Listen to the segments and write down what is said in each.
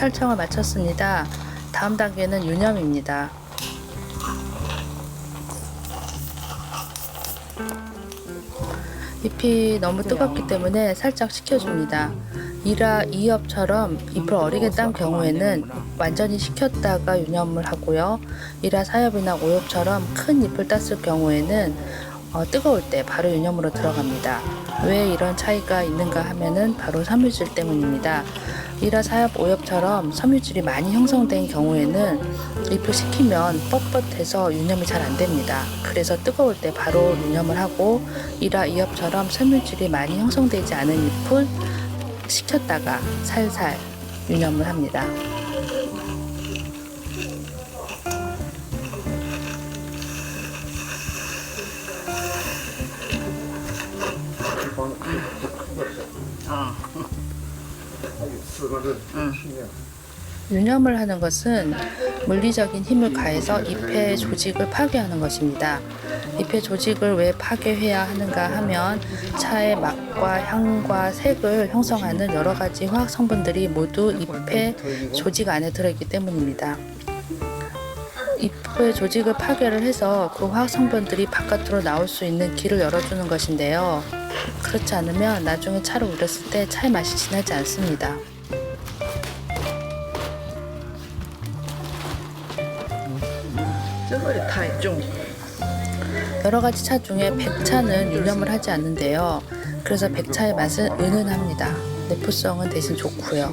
설정을 마쳤습니다. 다음 단계는 유념입니다. 잎이 너무 뜨겁기 때문에 살짝 식혀줍니다. 이라 이엽처럼 잎을 어리게 딴 경우에는 완전히 식혔다가 유념을 하고요. 이라 사엽이나 오엽처럼 큰 잎을 땄을 경우에는 어, 뜨거울 때 바로 유념으로 들어갑니다. 왜 이런 차이가 있는가 하면은 바로 섬유질 때문입니다. 이라 사엽 오엽처럼 섬유질이 많이 형성된 경우에는 잎을 식히면 뻣뻣해서 유념이 잘 안 됩니다. 그래서 뜨거울 때 바로 유념을 하고 이라 이엽처럼 섬유질이 많이 형성되지 않은 잎은 식혔다가 살살 유념을 합니다. 유념을 하는 것은 물리적인 힘을 가해서 잎의 조직을 파괴하는 것입니다. 잎의 조직을 왜 파괴해야 하는가 하면 차의 맛과 향과 색을 형성하는 여러 가지 화학 성분들이 모두 잎의 조직 안에 들어있기 때문입니다. 잎의 조직을 파괴를 해서 그 화학 성분들이 바깥으로 나올 수 있는 길을 열어주는 것인데요. 그렇지 않으면 나중에 차를 우렸을 때 차의 맛이 진하지 않습니다. 여러 가지 차 중에 백차는 유념을 하지 않는데요. 그래서 백차의 맛은 은은합니다. 내포성은 대신 좋고요.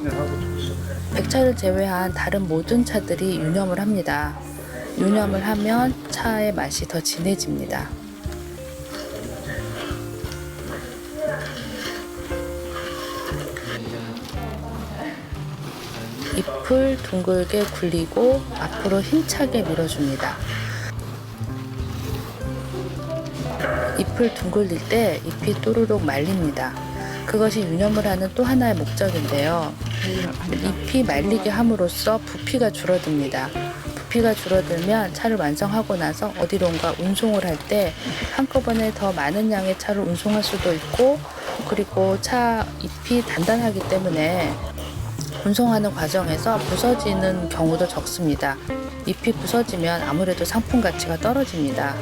백차를 제외한 다른 모든 차들이 유념을 합니다. 유념을 하면 차의 맛이 더 진해집니다. 잎을 둥글게 굴리고 앞으로 힘차게 밀어줍니다. 잎을 둥글릴 때 잎이 또르륵 말립니다. 그것이 유념을 하는 또 하나의 목적인데요. 잎이 말리게 함으로써 부피가 줄어듭니다. 부피가 줄어들면 차를 완성하고 나서 어디론가 운송을 할 때 한꺼번에 더 많은 양의 차를 운송할 수도 있고 그리고 차 잎이 단단하기 때문에 운송하는 과정에서 부서지는 경우도 적습니다. 잎이 부서지면 아무래도 상품 가치가 떨어집니다.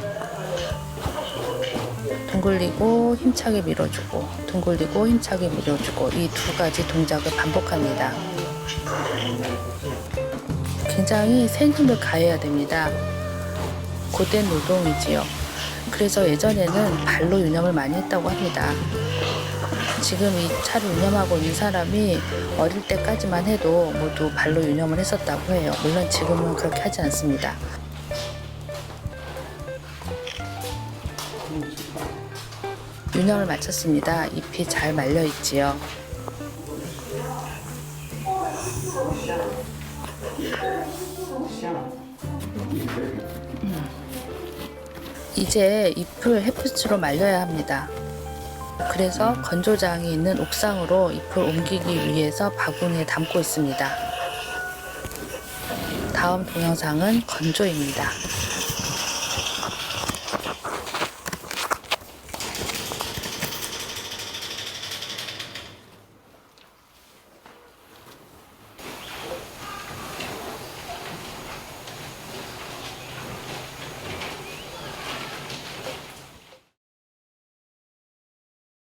둥글리고 힘차게 밀어주고 둥글리고 힘차게 밀어주고 이 두 가지 동작을 반복합니다. 굉장히 센 힘을 가해야 됩니다. 고된 노동이지요. 그래서 예전에는 발로 유념을 많이 했다고 합니다. 지금 이 차를 유념하고 있는 사람이 어릴 때까지만 해도 모두 발로 유념을 했었다고 해요. 물론 지금은 그렇게 하지 않습니다. 유념을 마쳤습니다. 잎이 잘 말려 있지요. 이제 잎을 햇빛으로 말려야 합니다. 그래서 건조장이 있는 옥상으로 잎을 옮기기 위해서 바구니에 담고 있습니다. 다음 동영상은 건조입니다.